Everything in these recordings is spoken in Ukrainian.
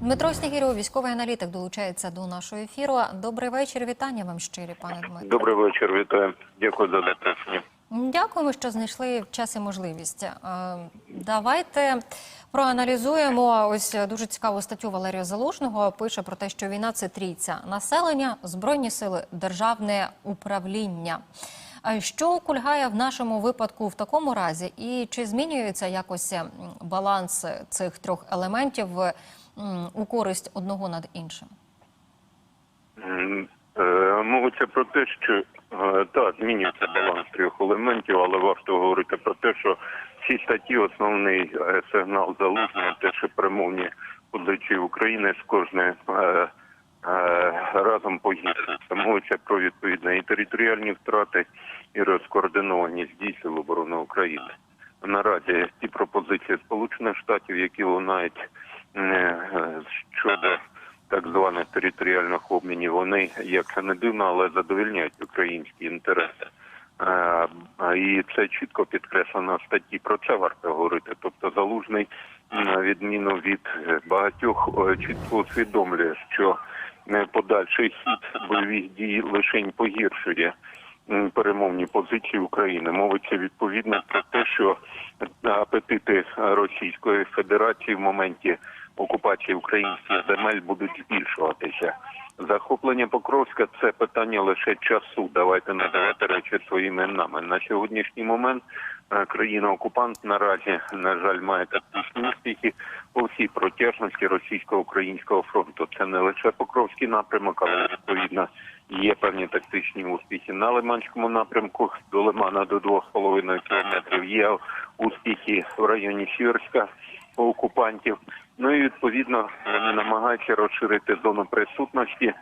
Дмитро Снігірьов, військовий аналітик, долучається до нашого ефіру. Добрий вечір. Вітання вам щирі, пане Дмитро. Добрий вечір, вітаю. Дякую за запрошення. Дякуємо, що знайшли час і можливість. Е, Давайте проаналізуємо ось дуже цікаву статтю Валерія Залужного. Пише про те, що війна це трійця населення, збройні сили, державне управління. Що кульгає в нашому випадку в такому разі, і чи змінюється якось баланс цих трьох елементів у користь одного над іншим? Е, Мовиться про те, що е, так, змінюється баланс трьох елементів, але варто говорити про те, що в цій статті основний е, сигнал залужний, те, що перемовні позиції України з кожним разом погіршуються. Мовиться про відповідне і територіальні втрати, і розкоординованість дій Сил оборони України. Наразі ті пропозиції Сполучених Штатів, які лунають щодо так званих територіальних обмінів, вони, як не дивно, але задовільняють українські інтереси. Е, І це чітко підкреслено в статті. Про це варто говорити. Тобто залужний, на відміну від е, багатьох, е, чітко усвідомлює, що е, подальший хід бойових дій лишень погіршує перемовні позиції України. Мовиться відповідно про те, що апетити Російської Федерації в моменті окупації українських земель будуть збільшуватися. Захоплення Покровська це питання лише часу. Давайте надавати речі своїми іменами. На сьогоднішній момент е, країна-окупант наразі, на жаль, має тактичні успіхи по всій протяжності російсько-українського фронту. Це не лише Покровський напрямок, але відповідно є певні тактичні успіхи на Лиманському напрямку до Лимана до 2,5 кілометрів. Є успіхи в районі Сіверська у окупантів. Ну і відповідно вони намагаються розширити зону присутності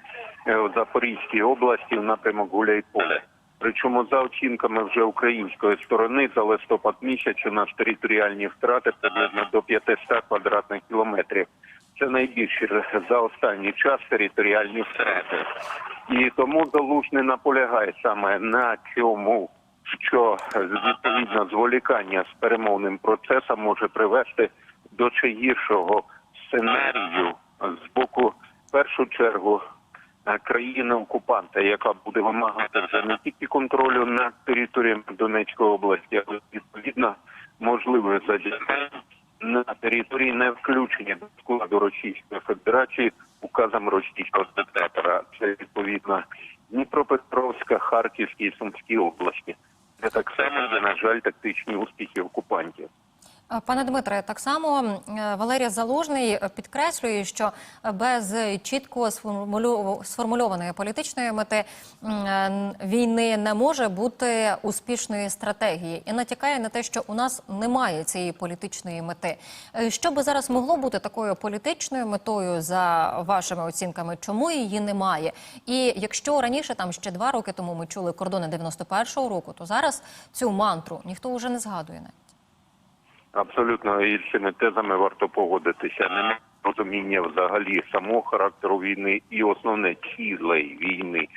е, в Запорізькій області в напрямок Гуляйполе. Причому за оцінками вже української сторони за листопад місяць у нас територіальні втрати приблизно до 500 квадратних кілометрів. Це найбільші за останній час територіальні втрати. І тому залужний наполягає саме на цьому, що відповідно зволікання з перемовним процесом може привести до ще гіршого сценарію з боку в першу чергу е, країни-окупанта, яка буде вимагати вже не тільки контролю над територіями Донецької області, але відповідно можливе задіяння на території не включення до складу Російської Федерації указом російського диктатора. Це відповідно Дніпропетровська, Харківська і Сумські області, де так само де, на жаль, тактичні успіхи окупантів. Пане Дмитре, так само е, Валерій Залужний підкреслює, що без чітко сформульованої політичної мети е, війни не може бути успішної стратегії і натякає на те, що у нас немає цієї політичної мети. Е, Що би зараз могло бути такою політичною метою за вашими оцінками? Чому її немає? І якщо раніше, там ще два роки тому, ми чули кордони 91-го року, то зараз цю мантру ніхто вже не згадує. Абсолютно і з цими тезами варто погодитися. Немає розуміння взагалі самого характеру війни і основне цілей війни.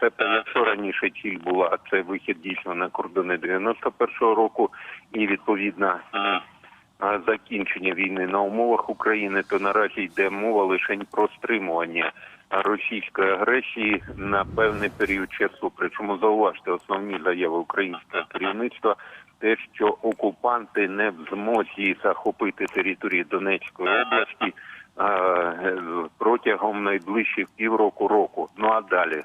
Це те, якщо раніше ціль була це вихід дійсно на кордони 91-го року і відповідно закінчення війни на умовах України, то наразі йде мова лише про стримування російської агресії на певний період часу. Причому зауважте основні заяви українського керівництва. Те, що окупанти не в змозі захопити території Донецької області протягом найближчих півроку року. Ну а далі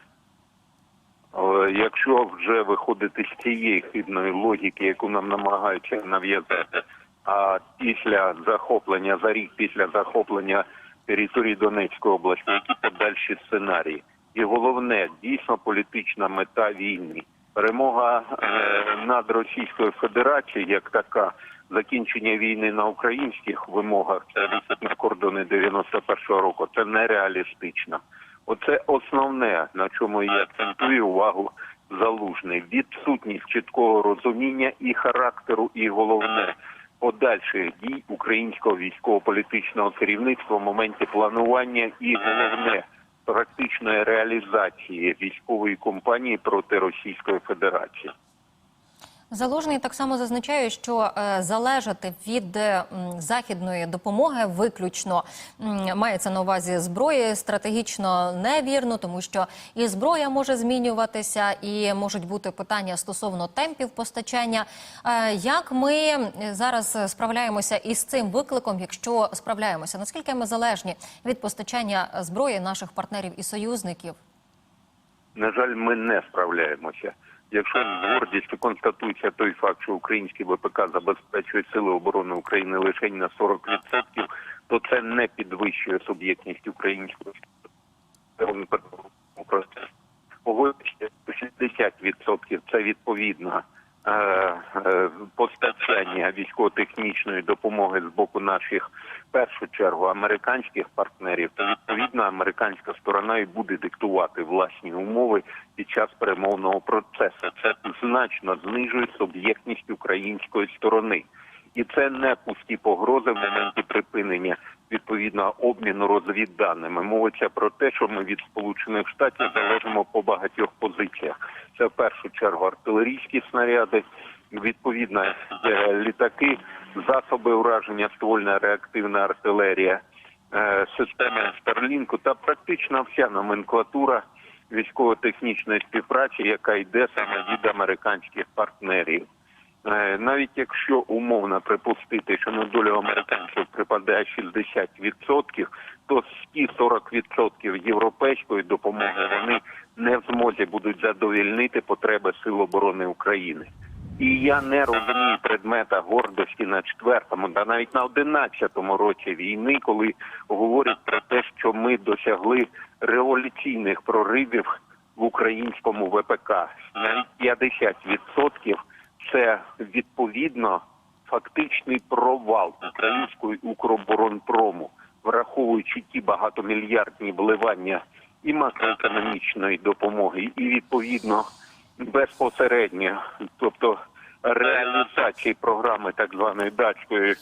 Е, Якщо вже виходити з цієї хибної логіки, яку нам намагаються нав'язати, а після захоплення за рік після захоплення території Донецької області, які подальші сценарії, і головне дійсно політична мета війни, перемога е, над Російською Федерацією як така. Закінчення війни на українських вимогах, це на кордони 91-го року, це нереалістично. Оце основне, на чому я акцентую увагу залужний. Відсутність чіткого розуміння і характеру, і головне подальших дій українського військово-політичного керівництва в моменті планування і головне практичної реалізації військової кампанії проти Російської Федерації. Залужний так само зазначає, що е, залежати від е, західної допомоги виключно мається на увазі зброї стратегічно невірно, тому що і зброя може змінюватися, і можуть бути питання стосовно темпів постачання. Е, як ми зараз справляємося із цим викликом, якщо справляємося? Наскільки ми залежні від постачання зброї наших партнерів і союзників? На жаль, ми не справляємося. Якщо з гордістю констатується той факт, що український ВПК забезпечує сили оборони України лише на 40%, то це не підвищує суб'єктність української процесу. Погодьте, 60% це відповідно е, постачання військово-технічної допомоги з боку наших в першу чергу американських партнерів, то відповідно американська сторона і буде диктувати власні умови під час перемовного процесу. Це значно знижує суб'єктність української сторони. І це не пусті погрози в моменті припинення відповідно обміну розвідданими. Мовиться про те, що ми від сполучених штатів залежимо по багатьох позиціях. Це в першу чергу артилерійські снаряди, відповідно е, літаки, засоби ураження, ствольна реактивна артилерія, е, системи Старлінку та практично вся номенклатура військово-технічної співпраці, яка йде саме від американських партнерів. Е, Навіть якщо умовно припустити, що на долю американців припадає 60%, то ті 40% європейської допомоги вони не в змозі будуть задовільнити потреби Сил оборони України. І я не розумію предмета гордості на четвертому, та навіть на одинадцятому році війни, коли говорять про те, що ми досягли революційних проривів в українському ВПК. Навіть 50% це відповідно фактичний провал української Укроборонпрому, враховуючи ті багатомільярдні вливання і макроекономічної допомоги, і відповідно безпосередньо, тобто реалізації програми так званої датської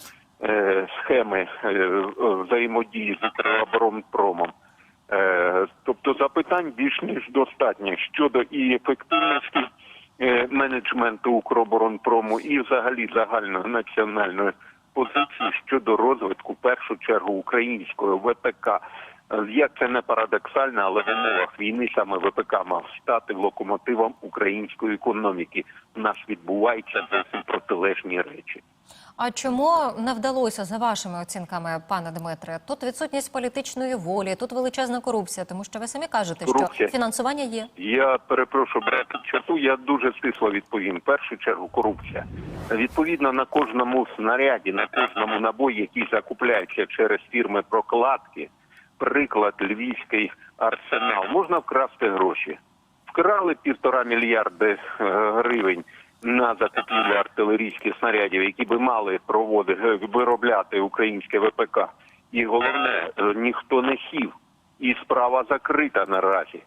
е, схеми е, взаємодії з Укроборонпромом. Е, тобто запитань більш ніж достатньо щодо і ефективності менеджменту Укроборонпрому і взагалі загальної національної позиції щодо розвитку в першу чергу української ВПК. Е, Як це не парадоксально, але в умовах війни саме ВПК мав стати локомотивом української економіки. У нас відбуваються зовсім протилежні речі. А чому не вдалося за вашими оцінками, пане Дмитре? Тут відсутність політичної волі, тут величезна корупція, тому що ви самі кажете, Корупція. що фінансування є. Я перепрошую брати часу. Я дуже стисло відповім. В першу чергу корупція. Відповідно на кожному снаряді, на кожному набої, який закупляється через фірми прокладки, приклад львівський арсенал, можна вкрасти гроші. Вкрали півтора мільярди е, гривень на закупівлю артилерійських снарядів, які би мали проводити виробляти українське ВПК. І головне, е, ніхто не сів, і справа закрита наразі.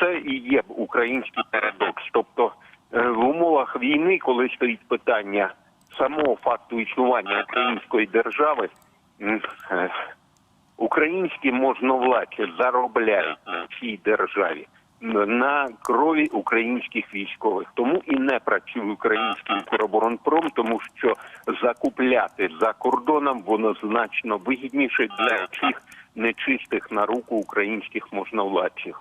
Це і є український парадокс. Тобто е, в умовах війни, коли стоїть питання самого факту існування української держави, е, українські можновладці заробляють на цій державі на крові українських військових. Тому і не працює український Укроборонпром, тому що закупляти за кордоном воно значно вигідніше для цих нечистих на руку українських можновладців.